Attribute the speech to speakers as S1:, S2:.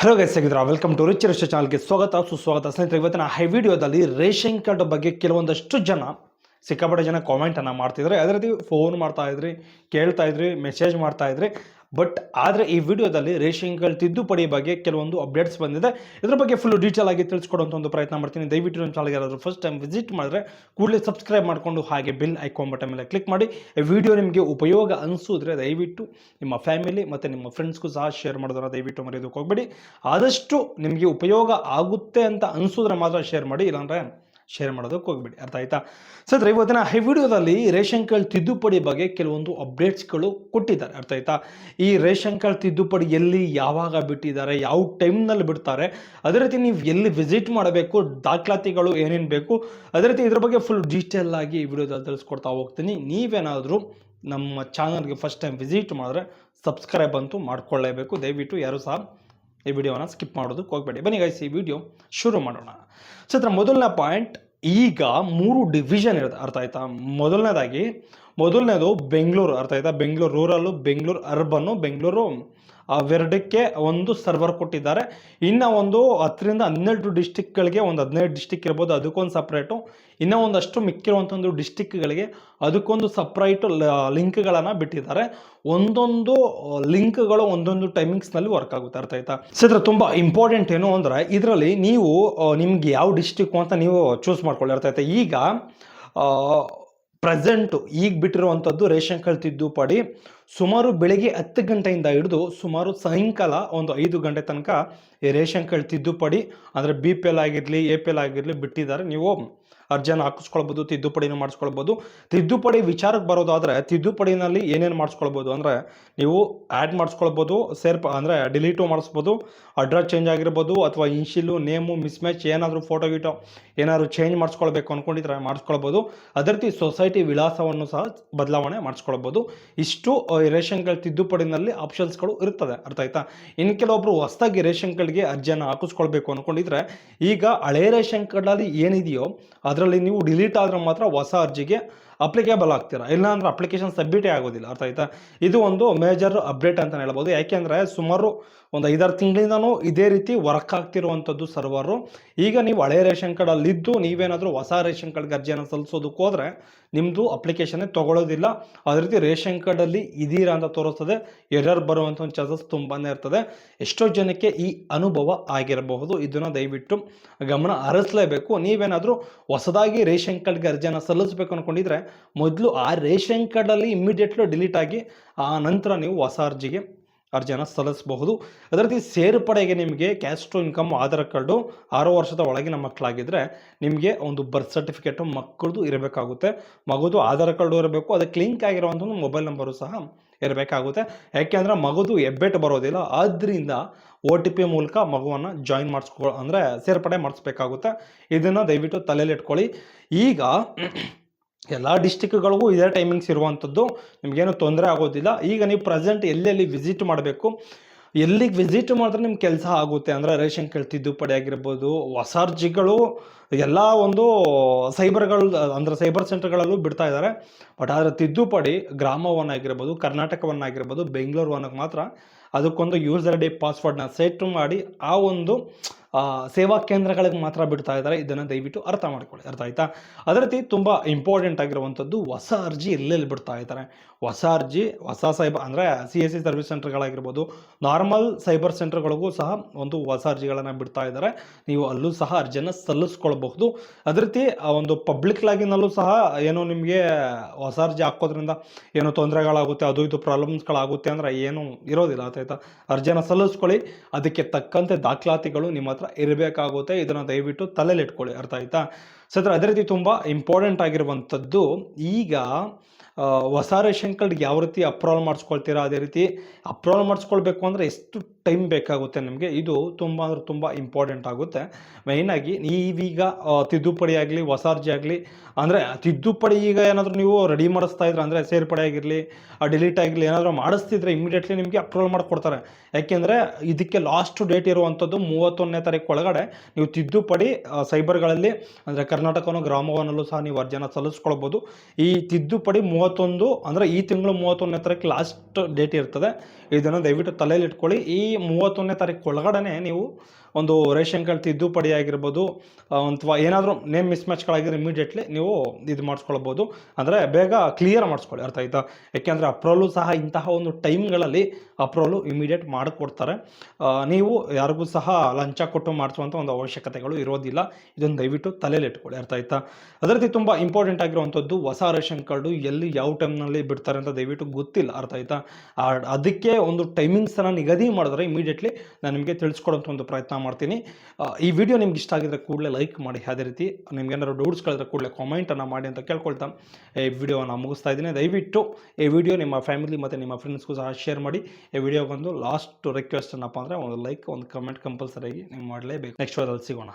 S1: Hello guys ಹೇಗಿದ್ರ welcome to rich rich ಚಾನಲ್ಗೆ ಸ್ವಾಗತ, ಸುಸ್ವಾಗತ. ಸ್ನೇಹಿತರೆ, ಇವತ್ತಿನ ಹೈ ವಿಡಿಯೋದಲ್ಲಿ ರೇಷನ್ ಕಾರ್ಡ್ ಬಗ್ಗೆ ಕೆಲವೊಂದಷ್ಟು ಜನ, ಸಿಕ್ಕಾಪಟ್ಟೆ ಜನ ಕಾಮೆಂಟನ್ನು ಮಾಡ್ತಿದ್ರೆ ಅದೇ ರೀತಿ ಫೋನ್ ಮಾಡ್ತಾ ಇದ್ರಿ, ಕೇಳ್ತಾ ಇದ್ರಿ ಮೆಸೇಜ್ ಮಾಡ್ತಾ ಇದ್ರಿ. ಬಟ್ ಆದರೆ ಈ ವಿಡಿಯೋದಲ್ಲಿ ರೇಷನ್ ಕಾರ್ಡ್ ತಿದ್ದುಪಡಿ ಬಗ್ಗೆ ಕೆಲವೊಂದು ಅಪ್ಡೇಟ್ಸ್ ಬಂದಿದೆ. ಇದ್ರ ಬಗ್ಗೆ ಫುಲ್ ಡೀಟೇಲ್ ಆಗಿ ತಿಳಿಸ್ಕೊಡುವಂಥ ಒಂದು ಪ್ರಯತ್ನ ಮಾಡ್ತೀನಿ. ದಯವಿಟ್ಟು ನಮ್ಮ ಚಾನಲ್ಗೆ ಯಾರಾದರೂ ಫಸ್ಟ್ ಟೈಮ್ ವಿಸಿಟ್ ಮಾಡಿದ್ರೆ ಕೂಡಲೇ ಸಬ್ಸ್ಕ್ರೈಬ್ ಮಾಡಿಕೊಂಡು ಹಾಗೆ ಬಿಲ್ ಐಕಾನ್ ಬಟನ್ ಮೇಲೆ ಕ್ಲಿಕ್ ಮಾಡಿ. ಈ ವಿಡಿಯೋ ನಿಮಗೆ ಉಪಯೋಗ ಅನಿಸಿದ್ರೆ ದಯವಿಟ್ಟು ನಿಮ್ಮ ಫ್ಯಾಮಿಲಿ ಮತ್ತು ನಿಮ್ಮ ಫ್ರೆಂಡ್ಸ್ಗೂ ಸಹ ಶೇರ್ ಮಾಡೋದನ್ನು ದಯವಿಟ್ಟು ಮರೆಯೋದಕ್ಕೆ ಹೋಗಬೇಡಿ. ಆದಷ್ಟು ನಿಮಗೆ ಉಪಯೋಗ ಆಗುತ್ತೆ ಅಂತ ಅನಿಸಿದ್ರೆ ಮಾತ್ರ ಶೇರ್ ಮಾಡಿ. ಇಲ್ಲಾಂದರೆ ಶೇರ್ ಮಾಡೋದಕ್ಕೆ ಹೋಗ್ಬೇಡಿ. ಅರ್ಥ ಆಯ್ತಾ? ಸರ್ ಇವತ್ತಿನ ಈ ವಿಡಿಯೋದಲ್ಲಿ ರೇಷನ್ ಕಾರ್ಡ್ ತಿದ್ದುಪಡಿ ಬಗ್ಗೆ ಕೆಲವೊಂದು ಅಪ್ಡೇಟ್ಸ್ಗಳು ಕೊಟ್ಟಿದ್ದಾರೆ. ಅರ್ಥ ಆಯ್ತಾ? ಈ ರೇಷನ್ ಕಾರ್ಡ್ ತಿದ್ದುಪಡಿ ಎಲ್ಲಿ, ಯಾವಾಗ ಬಿಟ್ಟಿದ್ದಾರೆ, ಯಾವ ಟೈಮ್ನಲ್ಲಿ ಬಿಡ್ತಾರೆ, ಅದೇ ರೀತಿ ನೀವು ಎಲ್ಲಿ ವಿಸಿಟ್ ಮಾಡಬೇಕು, ದಾಖಲಾತಿಗಳು ಏನೇನು ಬೇಕು, ಅದೇ ರೀತಿ ಇದ್ರ ಬಗ್ಗೆ ಫುಲ್ ಡೀಟೇಲ್ ಆಗಿ ಈ ವಿಡಿಯೋದಲ್ಲಿ ತಿಳಿಸ್ಕೊಡ್ತಾ ಹೋಗ್ತೀನಿ. ನೀವೇನಾದರೂ ನಮ್ಮ ಚಾನಲ್ಗೆ ಫಸ್ಟ್ ಟೈಮ್ ವಿಸಿಟ್ ಮಾಡಿದ್ರೆ ಸಬ್ಸ್ಕ್ರೈಬ್ ಅಂತೂ ಮಾಡ್ಕೊಳ್ಳೇಬೇಕು. ದಯವಿಟ್ಟು ಯಾರು ಸಹ ಈ ವಿಡಿಯೋನ ಸ್ಕಿಪ್ ಮಾಡೋದಕ್ಕೆ ಹೋಗಬೇಡಿ. ಬನ್ನಿ ಗೈಸ್ ಈ ವಿಡಿಯೋ ಶುರು ಮಾಡೋಣ. ಸತ್ರ ಮೊದಲನೇ ಪಾಯಿಂಟ್ ಈಗ ಮೂರು ಡಿವಿಷನ್ ಇರುತ್ತೆ, ಅರ್ಥ ಆಯ್ತಾ? ಮೊದಲನೇದಾಗಿ, ಮೊದಲನೇದು ಬೆಂಗಳೂರು, ಅರ್ಥ ಆಯ್ತಾ? ಬೆಂಗಳೂರು ರೂರಲ್ಲು ಬೆಂಗಳೂರು ಅರ್ಬನ್ನು ಬೆಂಗಳೂರು ಅವೆರಡಕ್ಕೆ ಒಂದು ಸರ್ವರ್ ಕೊಟ್ಟಿದ್ದಾರೆ. ಇನ್ನು ಒಂದು ಹತ್ತರಿಂದ ಹನ್ನೆರಡು ಡಿಸ್ಟಿಕ್ಗಳಿಗೆ ಒಂದು ಹದಿನೈದು ಡಿಸ್ಟಿಕ್ ಇರ್ಬೋದು, ಅದಕ್ಕೊಂದು ಸಪ್ರೇಟು ಇನ್ನೂ ಒಂದಷ್ಟು ಮಿಕ್ಕಿರುವಂಥ ಒಂದು ಡಿಸ್ಟಿಕ್ಗಳಿಗೆ ಅದಕ್ಕೊಂದು ಸಪ್ರೇಟು ಲಿಂಕ್ಗಳನ್ನು ಬಿಟ್ಟಿದ್ದಾರೆ. ಒಂದೊಂದು ಲಿಂಕ್ಗಳು ಒಂದೊಂದು ಟೈಮಿಂಗ್ಸ್ನಲ್ಲಿ ವರ್ಕ್ ಆಗುತ್ತೆ, ಅರ್ಥ ಆಯ್ತಾ? ಸದ್ರ ತುಂಬ ಇಂಪಾರ್ಟೆಂಟ್ ಏನು ಅಂದರೆ, ಇದರಲ್ಲಿ ನೀವು ನಿಮ್ಗೆ ಯಾವ ಡಿಸ್ಟಿಕ್ಕು ಅಂತ ನೀವು ಚೂಸ್ ಮಾಡ್ಕೊಳ್ಳಿ, ಅರ್ಥ ಆಯ್ತಾ? ಈಗ ಪ್ರೆಸೆಂಟು ಈಗ ಬಿಟ್ಟಿರುವಂಥದ್ದು ರೇಷನ್ ಕಾರ್ಡ್ ತಿದ್ದುಪಡಿ ಸುಮಾರು ಬೆಳಿಗ್ಗೆ ಹತ್ತು ಗಂಟೆಯಿಂದ ಹಿಡಿದು ಸುಮಾರು ಸಾಯಂಕಾಲ ಒಂದು ಐದು ಗಂಟೆ ತನಕ ಈ ರೇಷನ್ ಕಾರ್ಡ್ ತಿದ್ದುಪಡಿ, ಅಂದರೆ ಬಿ ಪಿ ಎಲ್ ಆಗಿರಲಿ, ಎ ಪಿ ಎಲ್ ಆಗಿರಲಿ ಬಿಟ್ಟಿದ್ದಾರೆ. ನೀವು ಅರ್ಜಿಯನ್ನು ಹಾಕಿಸ್ಕೊಳ್ಬೋದು, ತಿದ್ದುಪಡಿನ ಮಾಡಿಸ್ಕೊಳ್ಬೋದು. ತಿದ್ದುಪಡಿ ವಿಚಾರಕ್ಕೆ ಬರೋದಾದರೆ ತಿದ್ದುಪಡಿನಲ್ಲಿ ಏನೇನು ಮಾಡಿಸ್ಕೊಳ್ಬೋದು ಅಂದರೆ ನೀವು ಆ್ಯಡ್ ಮಾಡಿಸ್ಕೊಳ್ಬೋದು, ಸೇರ್ಪ ಅಂದರೆ ಡಿಲೀಟು ಮಾಡಿಸ್ಬೋದು, ಅಡ್ರೆಸ್ ಚೇಂಜ್ ಆಗಿರ್ಬೋದು, ಅಥವಾ ಇನ್ಶಿಲು ನೇಮು, ಮಿಸ್ಮ್ಯಾಚ್ ಏನಾದರೂ ಫೋಟೋ, ಗೀಟೋ ಏನಾದರೂ ಚೇಂಜ್ ಮಾಡಿಸ್ಕೊಳ್ಬೇಕು ಅಂದ್ಕೊಂಡಿದ್ರೆ ಮಾಡಿಸ್ಕೊಳ್ಬೋದು. ಅದೇ ರೀತಿ ಸೊಸೈಟಿ ವಿಳಾಸವನ್ನು ಸಹ ಬದಲಾವಣೆ ಮಾಡಿಸ್ಕೊಳ್ಬೋದು. ಇಷ್ಟು ರೇಷನ್ ಕಾರ್ಡ್ ತಿದ್ದುಪಡಿನಲ್ಲಿ ಆಪ್ಷನ್ಸ್ಗಳು ಇರ್ತದೆ. ಅರ್ಥ ಆಯ್ತಾ? ಇನ್ನು ಕೆಲವೊಬ್ರು ಹೊಸದಾಗಿ ರೇಷನ್ ಕಾರ್ಡ್ಗೆ ಅರ್ಜಿಯನ್ನು ಹಾಕಿಸ್ಕೊಳ್ಬೇಕು ಅಂದ್ಕೊಂಡಿದ್ರೆ ಈಗ ಹಳೆ ರೇಷನ್ ಕಾರ್ಡಲ್ಲಿ ಏನಿದೆಯೋ ಅದರಲ್ಲಿ ನೀವು ಡಿಲೀಟ್ ಆದರೆ ಮಾತ್ರ ಹೊಸ ಅರ್ಜಿಗೆ ಅಪ್ಲಿಕೇಬಲ್ ಆಗ್ತೀರಾ? ಇಲ್ಲಾಂದ್ರೆ ಅಪ್ಲಿಕೇಶನ್ ಸಬ್ಮಿಟೇ ಆಗೋದಿಲ್ಲ. ಅರ್ಥ ಆಯ್ತಾ? ಇದು ಒಂದು ಮೇಜರ್ ಅಪ್ಡೇಟ್ ಅಂತ ಹೇಳ್ಬೋದು. ಯಾಕೆಂದರೆ ಸುಮಾರು ಒಂದು ಐದಾರು ತಿಂಗಳಿಂದನೂ ಇದೇ ರೀತಿ ವರ್ಕ್ ಆಗ್ತಿರುವಂಥದ್ದು ಸರ್ವರು. ಈಗ ನೀವು ಹಳೆ ರೇಷನ್ ಕಾರ್ಡಲ್ಲಿದ್ದು ನೀವೇನಾದರೂ ಹೊಸ ರೇಷನ್ ಕಾರ್ಡ್ಗೆ ಅರ್ಜಿಯನ್ನು ಸಲ್ಲಿಸೋದಕ್ಕೆ ಹೋದರೆ ನಿಮ್ಮದು ಅಪ್ಲಿಕೇಶನ್ನೇ ತೊಗೊಳ್ಳೋದಿಲ್ಲ. ಅದೇ ರೀತಿ ರೇಷನ್ ಕಾರ್ಡಲ್ಲಿ ಇದ್ದೀರಾ ಅಂತ ತೋರಿಸ್ತದೆ. ಎರರ್ ಬರುವಂಥ ಒಂದು ಚಾನ್ಸಸ್ ತುಂಬಾ ಇರ್ತದೆ. ಎಷ್ಟೋ ಜನಕ್ಕೆ ಈ ಅನುಭವ ಆಗಿರಬಹುದು. ಇದನ್ನು ದಯವಿಟ್ಟು ಗಮನ ಹರಿಸಲೇಬೇಕು. ನೀವೇನಾದರೂ ಹೊಸದಾಗಿ ರೇಷನ್ ಕಾರ್ಡ್ಗೆ ಅರ್ಜಿಯನ್ನು ಸಲ್ಲಿಸಬೇಕು ಅಂದ್ಕೊಂಡಿದ್ರೆ ಮೊದಲು ಆ ರೇಷನ್ ಕಾರ್ಡಲ್ಲಿ ಇಮ್ಮಿಡಿಯೇಟ್ಲಿ ಡಿಲೀಟ್ ಆಗಿ ಆ ನಂತರ ನೀವು ಹೊಸ ಅರ್ಜಿಗೆ ಅರ್ಜಿಯನ್ನು ಸಲ್ಲಿಸಬಹುದು. ಅದೇ ರೀತಿ ಸೇರ್ಪಡೆಗೆ ನಿಮಗೆ ಕ್ಯಾಸ್ಟ್ ಇನ್ಕಮ್, ಆಧಾರ್ ಕಾರ್ಡು ಆರು ವರ್ಷದ ಒಳಗಿನ ಮಕ್ಕಳಾಗಿದ್ದರೆ ನಿಮಗೆ ಒಂದು ಬರ್ತ್ ಸರ್ಟಿಫಿಕೇಟು ಮಕ್ಕಳದು ಇರಬೇಕಾಗುತ್ತೆ. ಮಗುದು ಆಧಾರ್ ಕಾರ್ಡು ಇರಬೇಕು, ಅದಕ್ಕೆ ಲಿಂಕ್ ಆಗಿರುವಂಥ ಒಂದು ಮೊಬೈಲ್ ನಂಬರು ಸಹ ಇರಬೇಕಾಗುತ್ತೆ. ಯಾಕೆಂದರೆ ಮಗುದು ಹೆಬ್ಬೆಟ್ಟು ಬರೋದಿಲ್ಲ ಆದ್ದರಿಂದ ಒ ಟಿ ಪಿ ಮೂಲಕ ಮಗುವನ್ನು ಜಾಯಿನ್ ಮಾಡಿಸ್ಕೊ, ಅಂದರೆ ಸೇರ್ಪಡೆ ಮಾಡಿಸ್ಬೇಕಾಗುತ್ತೆ. ಇದನ್ನು ದಯವಿಟ್ಟು ತಲೆಯಲ್ಲಿ ಇಟ್ಕೊಳ್ಳಿ. ಈಗ ಎಲ್ಲ ಡಿಸ್ಟಿಕ್ಗಳಿಗೂ ಇದೇ ಟೈಮಿಂಗ್ಸ್ ಇರುವಂಥದ್ದು ನಿಮಗೇನು ತೊಂದರೆ ಆಗೋದಿಲ್ಲ. ಈಗ ನೀವು ಪ್ರೆಸೆಂಟ್ ಎಲ್ಲೆಲ್ಲಿ ವಿಸಿಟ್ ಮಾಡಬೇಕು? ಎಲ್ಲಿಗೆ ವಿಸಿಟ್ ಮಾಡಿದ್ರೆ ನಿಮ್ಗೆ ಕೆಲಸ ಆಗುತ್ತೆ? ಅಂದರೆ ರೇಷನ್ ಕಾರ್ಡ್ ತಿದ್ದುಪಡಿ ಆಗಿರ್ಬೋದು, ಹೊಸ ಅರ್ಜಿಗಳು, ಎಲ್ಲ ಒಂದು ಸೈಬರ್ಗಳು ಅಂದರೆ ಸೈಬರ್ ಸೆಂಟರ್ಗಳಲ್ಲೂ ಬಿಡ್ತಾ ಇದ್ದಾರೆ ಬಟ್ ಆದರೆ ತಿದ್ದುಪಡಿ ಗ್ರಾಮ ಒನ್ ಆಗಿರ್ಬೋದು ಕರ್ನಾಟಕ ಆಗಿರ್ಬೋದು, ಬೆಂಗಳೂರು ಒನ್ಗೆ ಮಾತ್ರ ಅದಕ್ಕೊಂದು ಯೂಸರ್ ಐ ಡಿ ಪಾಸ್ವರ್ಡ್ನ ಸೆಟ್ ಮಾಡಿ ಆ ಒಂದು ಸೇವಾ ಕೇಂದ್ರಗಳಿಗೆ ಮಾತ್ರ ಬಿಡ್ತಾ ಇದ್ದಾರೆ. ಇದನ್ನು ದಯವಿಟ್ಟು ಅರ್ಥ ಮಾಡ್ಕೊಳ್ಳಿ. ಅರ್ಥ ಆಯ್ತಾ? ಅದೇ ರೀತಿ ತುಂಬ ಇಂಪಾರ್ಟೆಂಟ್ ಆಗಿರುವಂಥದ್ದು ಹೊಸ ಅರ್ಜಿ ಎಲ್ಲೆಲ್ಲಿ ಬಿಡ್ತಾ ಇದ್ದಾರೆ? ಹೊಸ ಅರ್ಜಿ, ಹೊಸ ಸೈಬರ್ ಅಂದರೆ ಸಿ ಎಸ್ ಸಿ ಸರ್ವಿಸ್ ಸೆಂಟರ್ಗಳಾಗಿರ್ಬೋದು ನಾರ್ಮಲ್ ಸೈಬರ್ ಸೆಂಟರ್ಗಳಿಗೂ ಸಹ ಒಂದು ಹೊಸ ಅರ್ಜಿಗಳನ್ನು ಬಿಡ್ತಾ ಇದ್ದಾರೆ. ನೀವು ಅಲ್ಲೂ ಸಹ ಅರ್ಜಿಯನ್ನು ಸಲ್ಲಿಸ್ಕೊಳ್ಬಹುದು. ಅದೇ ರೀತಿ ಒಂದು ಪಬ್ಲಿಕ್ ಲಾಗಿನಲ್ಲೂ ಸಹ ಏನೋ ನಿಮಗೆ ಹೊಸ ಅರ್ಜಿ ಹಾಕೋದ್ರಿಂದ ಏನೋ ತೊಂದರೆಗಳಾಗುತ್ತೆ, ಅದು ಇದು ಪ್ರಾಬ್ಲಮ್ಸ್ಗಳಾಗುತ್ತೆ ಅಂದರೆ ಏನು ಇರೋದಿಲ್ಲ. ಆಯ್ತಾ? ಅರ್ಜಿಯನ್ನು ಸಲ್ಲಿಸ್ಕೊಳ್ಳಿ. ಅದಕ್ಕೆ ತಕ್ಕಂತೆ ದಾಖಲಾತಿಗಳು ನಿಮ್ಮ ಹತ್ರ ಇರಬೇಕಾಗುತ್ತೆ. ಇದನ್ನು ದಯವಿಟ್ಟು ತಲೆಯಲ್ಲಿ ಇಟ್ಕೊಳ್ಳಿ. ಅರ್ಥ ಆಯ್ತಾ? ಸತ್ರ, ಅದೇ ರೀತಿ ತುಂಬ ಇಂಪಾರ್ಟೆಂಟ್ ಆಗಿರುವಂಥದ್ದು ಈಗ ಹೊಸ ರೇಷನ್ ಕಾರ್ಡ್ ಯಾವ ರೀತಿ ಅಪ್ರೂವಲ್ ಮಾಡಿಸ್ಕೊಳ್ತೀರಾ? ಅದೇ ರೀತಿ ಅಪ್ರೂವಲ್ ಮಾಡಿಸ್ಕೊಳ್ಬೇಕು ಅಂದರೆ ಎಷ್ಟು ಟೈಮ್ ಬೇಕಾಗುತ್ತೆ ನಿಮಗೆ? ಇದು ತುಂಬ ಅಂದರೆ ತುಂಬ ಇಂಪಾರ್ಟೆಂಟ್ ಆಗುತ್ತೆ. ಮೈನಾಗಿ ನೀವೀಗ ತಿದ್ದುಪಡಿ ಆಗಲಿ, ಹೊಸ ಅರ್ಜಿ ಆಗಲಿ, ಅಂದರೆ ತಿದ್ದುಪಡಿ ಈಗ ಏನಾದರೂ ನೀವು ರೆಡಿ ಮಾಡಿಸ್ತಾ ಇದ್ರೆ, ಅಂದರೆ ಸೇರ್ಪಡೆ ಆಗಿರಲಿ ಡಿಲೀಟ್ ಆಗಿರಲಿ, ಏನಾದರೂ ಮಾಡಿಸ್ತಿದ್ರೆ ಇಮಿಡಿಯೇಟ್ಲಿ ನಿಮಗೆ ಅಪ್ರೂವಲ್ ಮಾಡಿಕೊಡ್ತಾರೆ. ಯಾಕೆಂದರೆ ಇದಕ್ಕೆ ಲಾಸ್ಟ್ ಡೇಟ್ ಇರುವಂಥದ್ದು ಮೂವತ್ತೊಂದನೇ ತಾರೀಕು ಒಳಗಡೆ ನೀವು ತಿದ್ದುಪಡಿ ಸೈಬರ್ಗಳಲ್ಲಿ ಅಂದರೆ ಕರ್ನಾಟಕವನ್ನು ಗ್ರಾಮವನ್ನಲ್ಲೂ ಸಹ ನೀವು ಅರ್ಜಿಯನ್ನು ಸಲ್ಲಿಸ್ಕೊಳ್ಬೋದು. ಈ ತಿದ್ದುಪಡಿ ಮೂವತ್ತೊಂದು ಅಂದರೆ ಈ ತಿಂಗಳು ಮೂವತ್ತೊಂದನೇ ತಾರೀಕು ಲಾಸ್ಟ್ ಡೇಟ್ ಇರ್ತದೆ. ಇದನ್ನು ದಯವಿಟ್ಟು ತಲೆಯಲ್ಲಿ ಇಟ್ಕೊಳ್ಳಿ. ಈ ಮೂವತ್ತೊಂದನೇ ತಾರೀಕು ಒಳಗಡೆ ನೀವು ಒಂದು ರೇಷನ್ ಕಾರ್ಡ್ ತಿದ್ದುಪಡಿ ಆಗಿರ್ಬೋದು ಅಥವಾ ಏನಾದರೂ ನೇಮ್ ಮಿಸ್ ಮ್ಯಾಚ್ಗಳಾಗಿದ್ರೆ ಇಮಿಡಿಯೇಟ್ಲಿ ನೀವು ಇದು ಮಾಡಿಸ್ಕೊಳ್ಬೋದು. ಅಂದರೆ ಬೇಗ ಕ್ಲಿಯರ್ ಮಾಡಿಸ್ಕೊಳ್ಳಿ, ಅರ್ಥ ಆಯ್ತಾ? ಯಾಕೆಂದರೆ ಅಪ್ರೋಲು ಸಹ ಇಂತಹ ಒಂದು ಟೈಮ್ಗಳಲ್ಲಿ ಅಪ್ರೋಲು ಇಮಿಡಿಯೇಟ್ ಮಾಡಿಕೊಡ್ತಾರೆ. ನೀವು ಯಾರಿಗೂ ಸಹ ಲಂಚ ಕೊಟ್ಟು ಮಾಡಿಸುವಂಥ ಒಂದು ಅವಶ್ಯಕತೆಗಳು ಇರೋದಿಲ್ಲ. ಇದನ್ನು ದಯವಿಟ್ಟು ತಲೆಯಲ್ಲಿ ಇಟ್ಕೊಳ್ಳಿ, ಅರ್ಥ ಆಯ್ತಾ? ಅದೇ ರೀತಿ ತುಂಬ ಇಂಪಾರ್ಟೆಂಟ್ ಆಗಿರುವಂಥದ್ದು ಹೊಸ ರೇಷನ್ ಕಾರ್ಡು ಎಲ್ಲಿ ಯಾವ ಟೈಮ್ನಲ್ಲಿ ಬಿಡ್ತಾರೆ ಅಂತ ದಯವಿಟ್ಟು ಗೊತ್ತಿಲ್ಲ, ಅರ್ಥ ಆಯ್ತಾ? ಅದಕ್ಕೆ ಒಂದು ಟೈಮಿಂಗ್ಸನ್ನು ನಿಗದಿ ಮಾಡಿದ್ರೆ ಇಮಿಡಿಯೇಟ್ಲಿ ನಾನು ನಿಮಗೆ ತಿಳಿಸ್ಕೊಡೋಂಥ ಒಂದು ಪ್ರಯತ್ನ ಮಾಡ್ತೀನಿ. ಈ ವಿಡಿಯೋ ನಿಮ್ಗೆ ಇಷ್ಟ ಆಗಿದ್ರೆ ಕೂಡಲೇ ಲೈಕ್ ಮಾಡಿ. ಅದೇ ರೀತಿ ನಿಮ್ಗೆ ಏನಾದ್ರು ಡೌಟ್ಸ್ಗಳಿದ್ರೆ ಕೂಡಲೇ ಕಾಮೆಂಟನ್ನು ಮಾಡಿ ಅಂತ ಕೇಳ್ಕೊಳ್ತಾ ಈ ವಿಡಿಯೋನ ಮುಗಿಸ್ತಾ ಇದ್ದೀನಿ. ದಯವಿಟ್ಟು ಈ ವಿಡಿಯೋ ನಿಮ್ಮ ಫ್ಯಾಮಿಲಿ ಮತ್ತು ನಿಮ್ಮ ಫ್ರೆಂಡ್ಸ್ಗೂ ಸಹ ಶೇರ್ ಮಾಡಿ. ಈ ವಿಡಿಯೋ ಬಂದು ಲಾಸ್ಟ್ ರಿಕ್ವೆಸ್ಟ್ ಏನಪ್ಪ ಅಂದರೆ ಒಂದು ಲೈಕ್ ಒಂದು ಕಮೆಂಟ್ ಕಂಪಲ್ಸರಿಯಾಗಿ ನೀವು ಮಾಡಲೇಬೇಕು. ನೆಕ್ಸ್ಟ್ ಅಲ್ಲಿ ಸಿಗೋಣ.